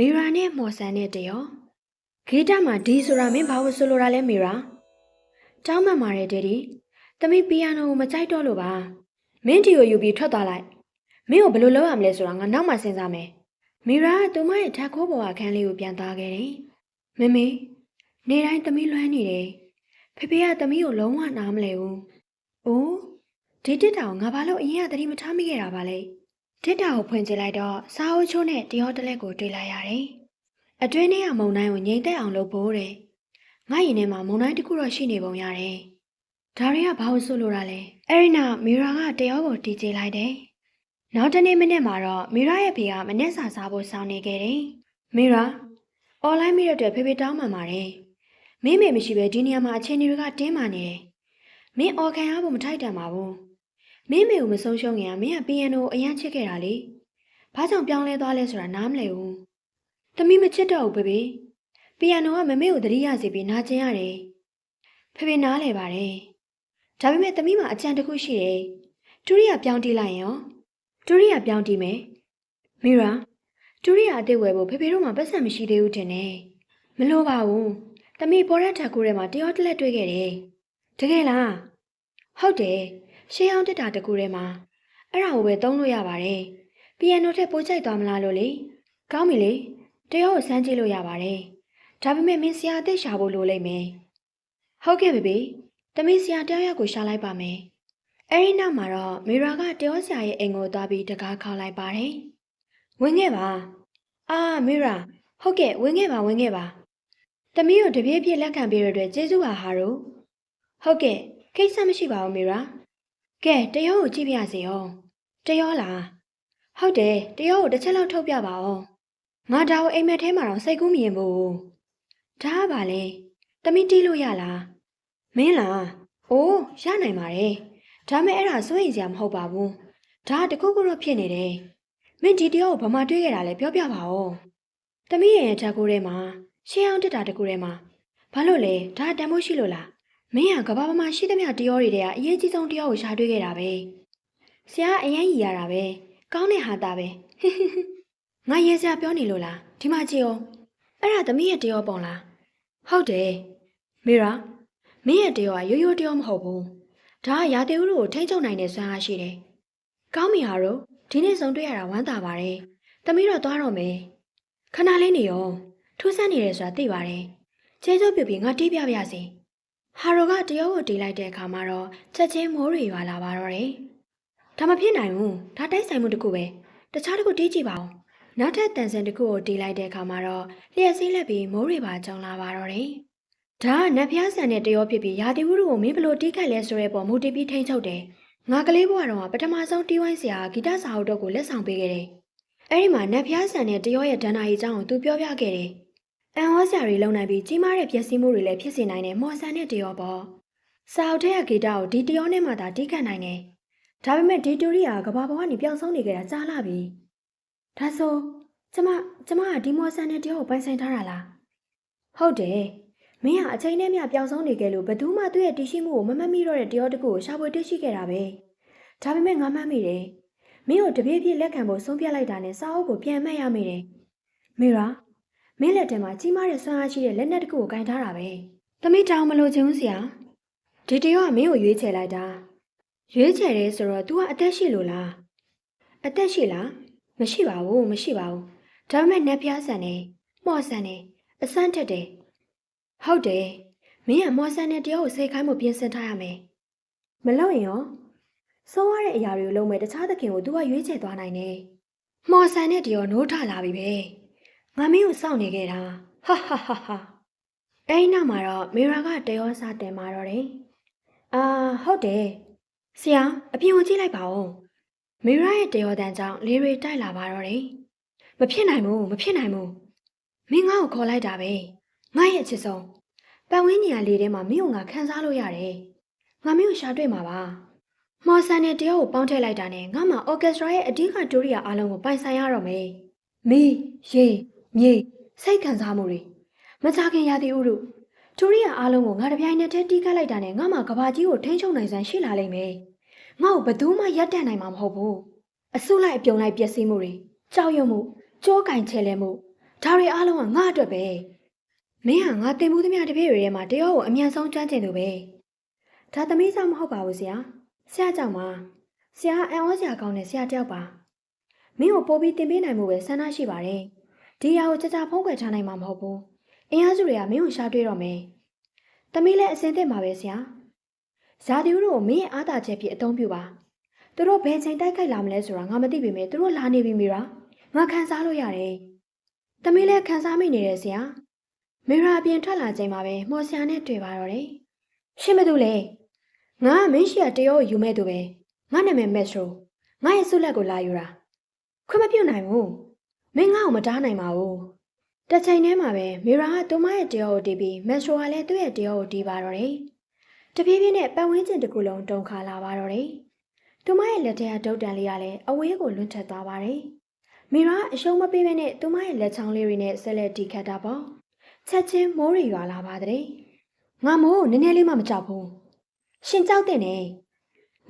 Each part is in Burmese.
မီရာနဲ့မော်ဆန်နဲ့တရောဂီတမှာဒီဆိုတာမင်းဘာလို့ဆိုလိုတာလဲမီရာတောင်းမှန်ပါတယ်ဒက်ဒီသမီးပီယိုနိုကိုမကြိုက်တော့လို့ပါမင်းဒီကိုယူပြီးထွက်သွားလိုက်မင်းကိုဘယ်လိုလုပ်ရမလဲဆိုတာငါနောက်မှစဉ်းစားမယ်မီရာကသူမရဲ့ဓာတ်ခိုးပေါ်အခန်းလေးကိုပြန်သွားခဲ့တယ်မမေနေတိုင်းသမီးလွမ်းနေတယ်ဖေဖေကသမီးကိုလုံးဝနားမလဲဘူးအိုးဒီတစ်တောင်ငါဘာလို့အရင်ကသတိမထားမိခဲ့တာပါလဲ တစ်တောင်ကိုဖွင့်ကြည့်လိုက်တော့စားအုပ်ချိုးနဲ့တရောတလက်ကိုတွေ့လိုက်ရတယ်အတွင်းထဲကမုံတိုင်းကိုငိမ့်သက်အောင်လုပ်ဖို့တဲ့ငါရင်ထဲမှာမုံတိုင်းတစ်ခုတော့ရှိနေပုံရတယ်ဒါတွေကဘာလို့ဆိုလိုတာလဲအဲ့ဒီနောက်မီရာကတရောကိုတီးကြည့်လိုက်တယ်နောက်တနေ့မနေ့မှာတော့မီရာရဲ့ဖေကမနေ့စာစားဖို့စောင်းနေခဲ့တယ်မီရာအွန်လိုင်းမိတဲ့အတွက်ဖေဖေတောင်းပန်ပါတယ်မင်းမေမရှိပဲဒီနေရာမှာအချိန်တွေကတင်းမာနေတယ်မင်းအော်ခံရဖို့မထိုက်တန်ပါဘူး မင်းမေကိုမဆုံးရှုံးခင်ကမင်းကပီယန်နိုကိုအရန်ချစ်ခဲ့တာလေဘာကြောင့်ပြောင်းလဲသွားလဲဆိုတာနားမလည်ဘူးသမီးမချစ်တော့ဘူးဖေဖေပီယန်နိုကမမေကိုသတိရစေပြီးနာကျင်ရတယ်ဖေဖေနားလဲပါတယ်ဒါပေမဲ့သမီးမှာအကြံတစ်ခုရှိတယ်တူရီယာပြောင်းတီးလိုက်ရင်ရောတူရီယာပြောင်းတီးမယ်မီရာတူရီယာအသေးဝယ်ဖို့ဖေဖေတို့မှပတ်စံမရှိသေးဘူးထင်တယ်မလို့ပါဘူးသမီးပေါ်ရက်ထက်ကိုထဲမှာတယောက်တစ်လက်တွေ့ခဲ့တယ်တကယ်လားဟုတ်တယ် ရှေးအောင်တက်တာတကူထဲမှာအဲ့ဒါကိုပဲသုံးလို့ရပါတယ်ပီယန်နိုထက်ပိုကြိုက်သွားမလားလို့လေကောင်းပြီလေတယောက်ကိုစမ်းကြည့်လို့ရပါတယ်ဒါပေမဲ့မင်းဆရာအသက်ရှာဖို့လိုလိမ့်မယ်ဟုတ်ကဲ့ဘေဘေသမီးဆရာတယောက်ယောက်ကိုရှာလိုက်ပါမယ်အဲ့ဒီနောက်မှာတော့မီရာကတယောဆရာရဲ့အိမ်ကိုသွားပြီးတကားခေါက်လိုက်ပါတယ်ဝင်ခဲ့ပါအာမီရာဟုတ်ကဲ့ဝင်ခဲ့ပါဝင်ခဲ့ပါသမီးကိုတပြေးပြေးလက်ခံပေးရတဲ့ကျေးဇူးပါဟာတို့ဟုတ်ကဲ့ကိစ္စမရှိပါဘူးမီရာ ကဲတရောကိုကြည့်ပြစေအောင်တရောလားဟုတ်တယ်တရောကိုတစ်ချက်လောက်ထုတ်ပြပါအောင်ငါဒါကိုအိမ်မက်ထဲမှာတော့စိတ်ကူးမြင်ဖို့ဒါကပါလေတမိတီးလို့ရလားမင်းလားအိုးရနိုင်ပါတယ်ဒါမဲ့အဲ့ဒါစိုးရင်စရာမဟုတ်ပါဘူးဒါတခုခုတော့ဖြစ်နေတယ်မင်းဒီတရောကိုဘာမှတွေးခဲ့တာလဲပြောပြပါဦးတမိရဲ့ဓာတ်ကိုယ်ထဲမှာရှေးအောင်တက်တာတကူထဲမှာဘာလို့လဲဒါတန်ဖို့ရှိလို့လား မင်းကကဘာပေါ်မှာရှိသမျှတရောတွေတည်းကအရေးကြီးဆုံးတရောကိုရှာတွေ့ခဲ့တာပဲဆရာအရင်ကြီးရတာပဲကောင်းတဲ့ဟာတာပဲငါရေစရာပြောနေလို့လားဒီမှာကြည့်အောင်အဲ့ဒါသမီးရဲ့တရောပုံလားဟုတ်တယ်မီရာမင်းရဲ့တရောကရိုးရိုးတရောမဟုတ်ဘူးဒါကရာသီဥတုကိုထိန်းချုပ်နိုင်တဲ့စွမ်းအားရှိတယ်ကောင်းပြီဟာတို့ဒီနေ့ဆုံးတွေ့ရတာဝမ်းသာပါတယ်သမီးတော့သွားတော့မယ်ခဏလေးနေရောထူးဆန်းနေတယ်ဆိုတာသိပါတယ်ကျေးဇူးပြုပြီးငါတီးပြပါရစေ ဟာရိုကတရောကိုတီးလိုက်တဲ့အခါမှာတော့ချက်ချင်းမိုးတွေရွာလာပါတော့တယ်။ဒါမဖြစ်နိုင်ဘူး။ဒါတိုက်ဆိုင်မှုတစ်ခုပဲ။တခြားတစ်ခုတီးကြည့်ပါဦး။နောက်ထပ်တန်ဆန်တစ်ခုကိုတီးလိုက်တဲ့အခါမှာတော့လျှက်စီးလက်ပြီးမိုးတွေပါကျုံလာပါတော့တယ်။ဒါကနတ်ဖျားဆန်တဲ့တရောဖြစ်ပြီးရာသီဥတုကိုမင်းဘလို့တီးခတ်လဲဆိုတဲ့ပုံမူတည်ပြီးထိန်းချုပ်တယ်။ငါကလေးဘဝတော့ပထမဆုံးတီးဝိုင်းဆရာဂီတစာအုပ်တော့ကိုလက်ဆောင်ပေးခဲ့တယ်။အဲဒီမှာနတ်ဖျားဆန်တဲ့တရောရဲ့ဒဏ္ဍာရီအကြောင်းကိုသူပြောပြခဲ့တယ်။ အန်ဟောဆရာတွေလုံနိုင်ပြီးကြီးမားတဲ့ပျက်စီးမှုတွေလည်းဖြစ်စေနိုင်တယ်မော်ဆန်တဲ့တရောပေါ့။စာအုပ်ထဲကဂီတကိုဒီတရောနဲ့မှသာတီးခတ်နိုင်တယ်။ဒါပေမဲ့ဒီတူရီယာကဘာပေါ်ကနေပျောက်ဆုံးနေကြတာကြားလာပြီ။ဒါဆိုကျမကျမကဒီမော်ဆန်တဲ့တရောကိုပိုင်ဆိုင်ထားတာလား။ဟုတ်တယ်။မင်းကအချိန်နဲ့မျှပျောက်ဆုံးနေခဲ့လို့ဘယ်သူမှသူ့ရဲ့တည်ရှိမှုကိုမမှတ်မိတော့တဲ့တရောတစ်ခုကိုရှာဖွေတွေ့ရှိခဲ့တာပဲ။ဒါပေမဲ့ငါမှတ်မိတယ်။မင်းကိုတပြေးပြေးလက်ခံဖို့ဆုံးဖြတ်လိုက်တာနဲ့စာအုပ်ကိုပြန်မှတ်ရမိတယ်။မေရာ မင်းလက်ထဲမှာကြီးမားတဲ့ဆွမ်းအားရှိတဲ့လက်နက်တစ်ခုကိုကင်ထားတာပဲ။သမီးတောင်မလို့ချင်ဘူးဆရာ။ဒီတရောကမင်းကိုရွေးချယ်လိုက်တာ။ရွေးချယ်တယ်ဆိုတော့ तू ကအသက်ရှိလို့လား။အသက်ရှိလား။မရှိပါဘူးမရှိပါဘူး။ဒါပေမဲ့နက်ဖျားဆန်နေမော့ဆန်နေအစမ်းထက်တယ်။ဟုတ်တယ်။မင်းကမော့ဆန်တဲ့တရောကိုစိတ်ခိုင်းမှုပြင်ဆင်ထားရမယ်။မလို့ရင်ရောစိုးရတဲ့အရာတွေကိုလုံးမဲ့တခြားသခင်ကို तू ကရွေးချယ်သွားနိုင်တယ်။မော်ဆန်တဲ့တရောနိုးထလာပြီပဲ။ ငါမင်းကိုစောင့်နေခဲ့တာဟာဟာဟာဟာအဲ့ဒီနောက်မှာတော့မီရာကတရောစားတင်มาတော့တယ်အာဟုတ်တယ်ဆရာအပြင်ကိုကြည့်လိုက်ပါဦးမီရာရဲ့တရောတန်ကြောင့်လေတွေတိုက်လာပါတော့တယ်မဖြစ်နိုင်ဘူးမဖြစ်နိုင်ဘူးမင်းငါ့ကိုခေါ်လိုက်တာပဲငါရဲ့အချစ်ဆုံးပတ်ဝန်းကျင်ကလေထဲမှာမင်းကိုငါခန်းစားလို့ရတယ်ငါမင်းကိုရှာတွေ့မှာပါမော်ဆန်နဲ့တရောကိုပေါင်းထည့်လိုက်တာနဲ့ငါမှအော်ကက်စထရာရဲ့အဓိကဒူရီယာအားလုံးကိုပိုင်ဆိုင်ရတော့မယ်မီးရေ မြေစိတ်ခံစားမှုတွေမကြခင်ရသည်ဥရုဒူရီယာအားလုံးကိုငါတပြိုင်နက်တည်းတီးခတ်လိုက်တာနဲ့ငါမှကဘာကြီးကိုထိန်းချုပ်နိုင်စမ်းရှိလာလိမ့်မယ်ငါ့ကိုဘယ်သူမှရပ်တန့်နိုင်မှာမဟုတ်ဘူးအဆုလိုက်အပြုံလိုက်ပျက်စီးမှုတွေကြောက်ရွံ့မှုကြောကင်ချဲလဲမှုဒါတွေအားလုံးကငါအတွက်ပဲမင်းဟာငါတင်မှုသမျှတစ်ပြည့်တွေထဲမှာတယောက်ကိုအမြန်ဆုံးကျွမ်းကျင်သူပဲဒါသမီးစားမဟုတ်ပါဘူးဆရာဆရာကြောင့်ပါဆရာအံ့ဩစရာကောင်းတဲ့ဆရာတယောက်ပါမင်းကိုပို့ပြီးတင်ပေးနိုင်မှုပဲဆန္ဒရှိပါတယ် ဒီအရာကိုကြကြဖုံးကွယ်ထားနိုင်မှာမဟုတ်ဘူးအင်အားစုတွေကမင်းကိုရှာတွေ့တော့မယ်သမီးလည်းအစင်သင့်ပါပဲဆရာဇာတိဦးတို့ကိုမင်းရဲ့အားသာချက်ဖြစ်အသုံးပြုပါသူတို့ဘယ်ချိန်တိုက်ခိုက်လာမလဲဆိုတာငါမသိပေမဲ့သူတို့လာနေပြီမီရာငါခံစားလို့ရတယ်။သမီးလည်းခံစားမိနေတယ်ဆရာ။မီရာအပြင်ထွက်လာချိန်မှာပဲမော်ဆရာနဲ့တွေ့ပါတော့တယ်။ရှင်းမသူလဲ။ငါကမင်းရှိရတရောကိုယူမဲ့သူပဲ။ငါနာမည်မက်စထရို။ငါရဲ့ဆုလက်ကိုလာယူတာ။ခွင့်မပြုတ်နိုင်ဘူး။ မင်းငါ့ကိုမတားနိုင်ပါဘူး။တစ်ချိန်တည်းမှာပဲမီရာကသူမရဲ့တရောကိုတီးပြီးမက်စထရိုကလည်းသူ့ရဲ့တရောကိုတီးပါတော့တယ်။တပြေးပြေးနဲ့ပတ်ဝန်းကျင်တစ်ခုလုံးတုန်ခါလာပါတော့တယ်။သူမရဲ့လက်ထဲကဒုတ်တန်လေးကလည်းအဝေးကိုလွင့်ထက်သွားပါတယ်။မီရာအရှုံးမပေးဘဲနဲ့သူမရဲ့လက်ချောင်းလေးတွေနဲ့ဆက်လက်တီးခတ်တာပေါ့။ချက်ချင်းမိုးရီရွာလာပါတဲ့။ငါမိုးနည်းနည်းလေးမှမကြောက်ဘူး။ရှင်ကြောက်တဲ့နဲ့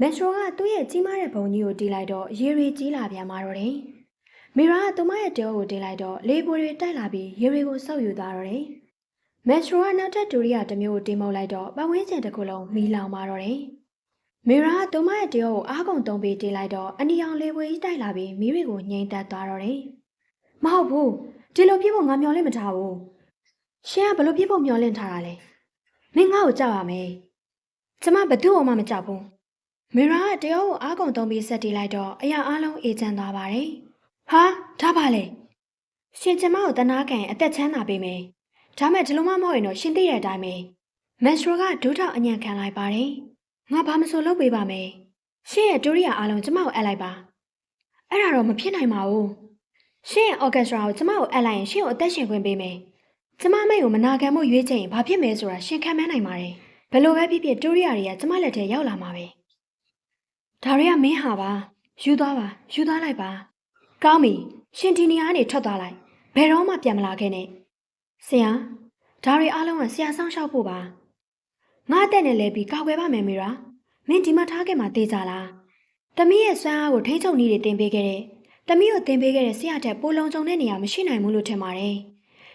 မက်ထရိုကသူ့ရဲ့ကြီးမားတဲ့ဘုံကြီးကိုတီးလိုက်တော့ရေရီကြီးလာပြန်มาတော့တယ်။ မီရာကသူမရဲ့တဲကိုတီးလိုက်တော့လေပွေတွေတိုက်လာပြီးရေတွေကိုဆုပ်ယူသွားတော့တယ်။မက်ထရိုကနောက်ထပ်ဒူရီယာတစ်မျိုးကိုတင်းမောက်လိုက်တော့ပတ်ဝန်းကျင်တစ်ခုလုံးမီးလောင်มาတော့တယ်။မီရာကသူမရဲ့တရောကိုအားကုန်တုံးပြီးတေးလိုက်တော့အနီအောင်လေးပွေကြီးတိုက်လာပြီးမီးတွေကိုငိမ့်သက်သွားတော့တယ်။မဟုတ်ဘူးဒီလိုပြဖို့ငါမျောလင့်မထားဘူး။ရှင်ကဘလို့ပြဖို့မျောလင့်ထားတာလဲ။မင်းငါ့ကိုကြောက်ရမယ်။ကျမဘသူ့မှမကြောက်ဘူး။မီရာကတရောကိုအားကုန်တုံးပြီးဆက်တေးလိုက်တော့အရာအလုံးအေးချမ်းသွားပါတယ်။ ဟာဒါပါလေ။ရှင်ကျမကိုတနာခံအသက်ချမ်းသာပေးမယ်။ဒါမဲ့ဒီလိုမှမဟုတ်ရင်တော့ရှင်သိတဲ့အတိုင်းပဲ။မက်စထရိုကဒူးထောက်အညံခံလိုက်ပါတယ်။ငါဘာမဆိုလုပ်ပေးပါမယ်။ရှင့်ရဲ့ဒိုရီယာအားလုံးကျမကိုအပ်လိုက်ပါ။အဲ့ဒါတော့မဖြစ်နိုင်ပါဘူး။ရှင့်ရဲ့အော်ကက်စထရာကိုကျမကိုအပ်လိုက်ရင်ရှင့်ကိုအသက်ရှင်ခွင့်ပေးမယ်။ကျမမိတ်ကိုမနာခံမှုရွေးချယ်ရင်ဘာဖြစ်မယ်ဆိုတာရှင့်ခံမနိုင်ပါတယ်။ဘယ်လိုပဲဖြစ်ဖြစ်ဒိုရီယာတွေကကျမလက်ထဲရောက်လာမှာပဲ။ဒါတွေကမင်းဟာပါ။ယူသွားပါ။ယူသွားလိုက်ပါ။ ကောင်းပြီ။ရှင်ဒီနေရာကနေထွက်သွားလိုက်။ဘယ်တော့မှပြန်မလာခဲ့နဲ့။ဆရာဒါတွေအားလုံးကဆရာဆောင်ရှောက်ဖို့ပါ။ငါအတက်နဲ့လဲပြီးကောက်ွယ်ပါမယ်မီရာမင်းဒီမှာထားခဲ့မှာတေးကြလားတမီးရဲ့စွမ်းအားကိုထိ ंछ ုံနည်းတွေတင်ပေးခဲ့တဲ့တမီးကိုတင်ပေးခဲ့တဲ့ဆရာထက်ပိုလုံခြုံတဲ့နေရာမရှိနိုင်ဘူးလို့ထင်ပါတယ်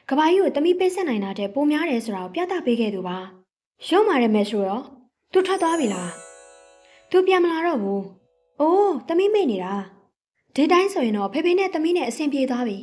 ကဘာကြီးကိုတမီးပေးဆက်နိုင်တာတဲ့ပိုများတယ်ဆိုတာကိုပြသပေးခဲ့သူပါရုံးမာတဲ့မက်ဆိုရောသူထွက်သွားပြီလားသူပြန်မလာတော့ဘူးအိုးတမီးမေ့နေတာ ဒီတိုင်းဆိုရင်တော့ဖေဖေနဲ့တမီးနဲ့အဆင်ပြေသွားပြီ